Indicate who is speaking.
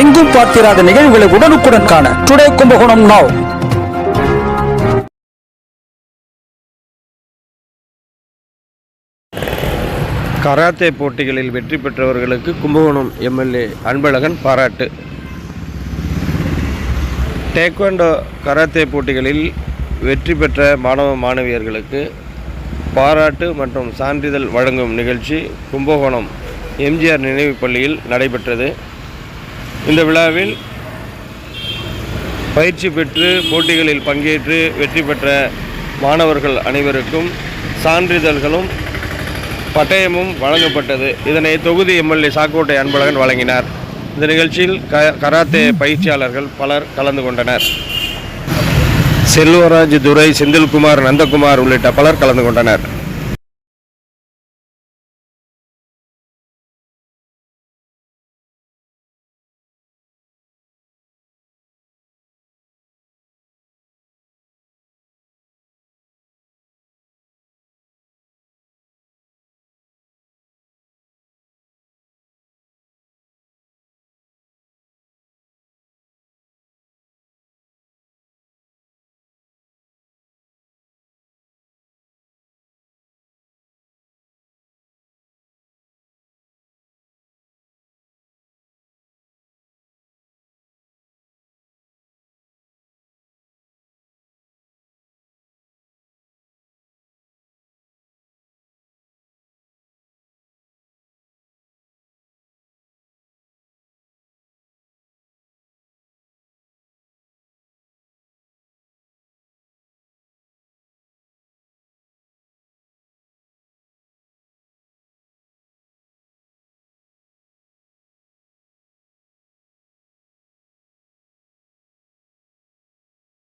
Speaker 1: எங்கும் பார்த்திராத நிகழ்வுகளை உடனுக்குடன் காண டுடே கும்பகோணம் நாவ்
Speaker 2: கராத்தே போட்டிகளில் வெற்றி பெற்றவர்களுக்கு கும்பகோணம் எம்எல்ஏ அன்பழகன் பாராட்டு. டேக்வாண்டோ கராத்தே போட்டிகளில் வெற்றி பெற்ற மாணவ மாணவியர்களுக்கு பாராட்டு மற்றும் சான்றிதழ் வழங்கும் நிகழ்ச்சி கும்பகோணம் எம்ஜிஆர் நினைவுப் பள்ளியில் நடைபெற்றது. இந்த விழாவில் பயிற்சி பெற்று போட்டிகளில் பங்கேற்று வெற்றி பெற்ற மாணவர்கள் அனைவருக்கும் சான்றிதழ்களும் பட்டயமும் வழங்கப்பட்டது. இதனை தொகுதி எம்எல்ஏ சாக்கோட்டை அன்பழகன் வழங்கினார். இந்த நிகழ்ச்சியில் க கராத்தே பயிற்சியாளர்கள் பலர் கலந்து கொண்டனர். செல்வராஜ் துரை செந்தில்குமார் நந்தகுமார் உள்ளிட்ட பலர் கலந்து கொண்டனர்.